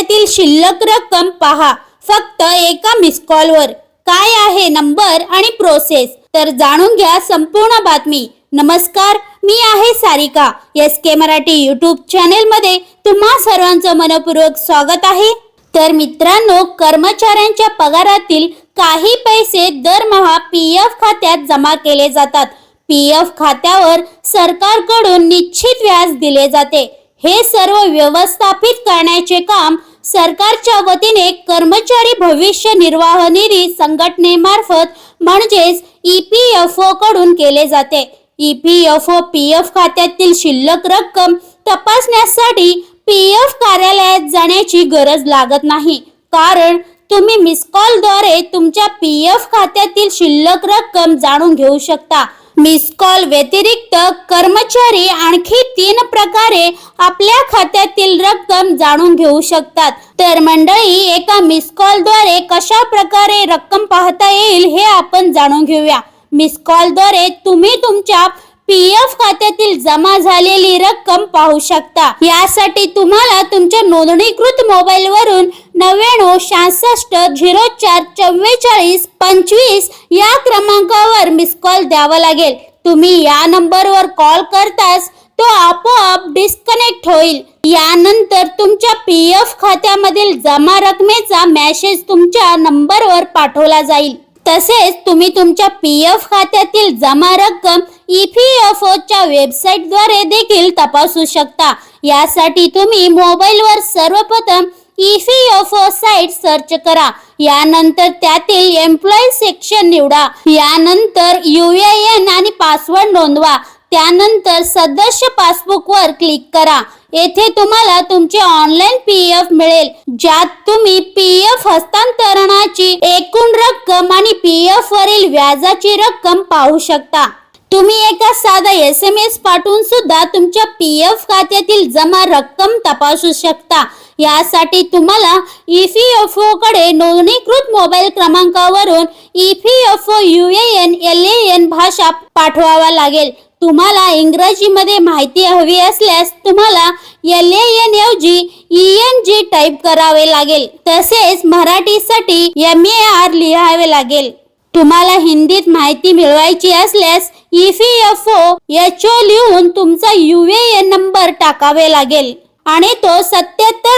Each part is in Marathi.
खात्यातील शिल्लक रक्कम पहा. फक्त एका मिस कॉलवर काय आहे नंबर आणि प्रोसेस तर जाणून घ्या संपूर्ण बातमी. नमस्कार मी आहे Sarika. S K Marathi YouTube channel मध्ये तुम्हा सर्वांचं मनपूर्वक स्वागत आहे. तर मित्रांनो कर्मचाऱ्यांच्या पगारातील काही पैसे दरमहा पी एफ खात्यात जमा केले जातात. पी एफ खात्यावर सरकारकडून निश्चित व्याज दिले जाते. हे सर्व व्यवस्थापित करण्याचे काम सरकारच्या वतीने कर्मचारी भविष्य निर्वाह निधी संघटनेमार्फत म्हणजेच ई पी एफ ओ कडून केले जाते. E P F O P F खात्यातील शिल्लक रक्कम तपासण्यासाठी पी एफ कार्यालयात जाण्याची गरज लागत नाही. कारण तुम्ही मिस कॉलद्वारे तुमच्या पी एफ खात्यातील शिल्लक रक्कम जाणून घेऊ शकता. मिस कॉल व्यतिरिक्त कर्मचारी आणखी तीन प्रकारे आपल्या खात्यातील रक्कम जाणून घेऊ शकतात. तर मंडळी एका मिस कॉलद्वारे कशा प्रकारे रक्कम पाहता येईल हे आपण जाणून घेऊया. मिस कॉलद्वारे तुम्ही तुमच्या पी एफ खात्यातील जमा झालेली रक्कम पाहू शकता. यासाठी तुम्हाला तुमच्या नोंदणीकृत मोबाईल वरून नव्याण्णव शहासष्ट झिरो चार चव्वेचाळीस पंचवीस या क्रमांकावर मिस कॉल द्यावा लागेल. तुम्ही या नंबरवर कॉल करताच तो आपोआप डिस्कनेक्ट होईल. यानंतर तुमच्या पी एफ खात्यामधील जमा रकमेचा मेसेज तुमच्या नंबरवर पाठवला जाईल. तसेच तुम्ही तुमच्या पी एफ खात्यातील जमा रक्कम ई पी एफ ओच्या वेबसाईटद्वारे देखील तपासू शकता. यासाठी तुम्ही मोबाईलवर सर्वप्रथम साईट सर्च करा. यानंतर त्यातील एम्प्लॉई सेक्शन निवडा. यानंतर यू एन आणि पासवर्ड नोंदवा. त्यानंतर सदस्य पासबुक वर क्लिक करा. येथे तुम्हाला तुमचे ऑनलाईन पी एफ मिळेल. ज्यात तुम्ही पी एफ हस्तांतरणाची एकूण रक्कम आणि पी एफ वरील व्याजाची रक्कम पाहू शकता. तुम्ही एका साधा एस एम एस पाठवून सुद्धा तुमच्या पी एफ खात्यातील जमा रक्कम तपासू शकता. यासाठी तुम्हाला ई पी एफकडे नोंदणीकृत mobile क्रमांकावरून E P F O U N L N भाषा पाठवावा लागेल. तुम्हाला इंग्रजीमध्ये माहिती हवी असल्यास तुम्हाला एल एन ऐवजी ई एन जी टाईप करावे लागेल. तसेच मराठीसाठी एम ए आर लिहावे लागेल. तुम्हाला हिंदीत माहिती मिळवायची असल्यास E P F O H O लिहून तुमचा यू एन नंबर टाकावे लागेल. आणि तो सत्याहत्तर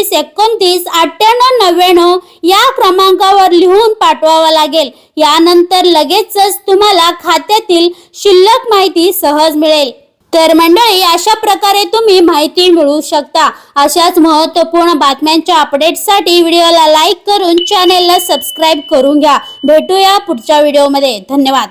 एकोणतीस एकोणतीस अठ्ठ्याण्णव नव्याण्णव या क्रमांकावर लिहून पाठवावा लागेल. यानंतर लगेचच तुम्हाला खात्यातील शिल्लक माहिती सहज मिळेल. तर मंडळी अशा प्रकारे तुम्ही माहिती मिळवू शकता. अशाच महत्त्वपूर्ण बातम्यांच्या अपडेटसाठी व्हिडिओला लाईक करून चॅनेलला सबस्क्राईब करून घ्या. भेटूया पुढच्या व्हिडिओमध्ये धन्यवाद.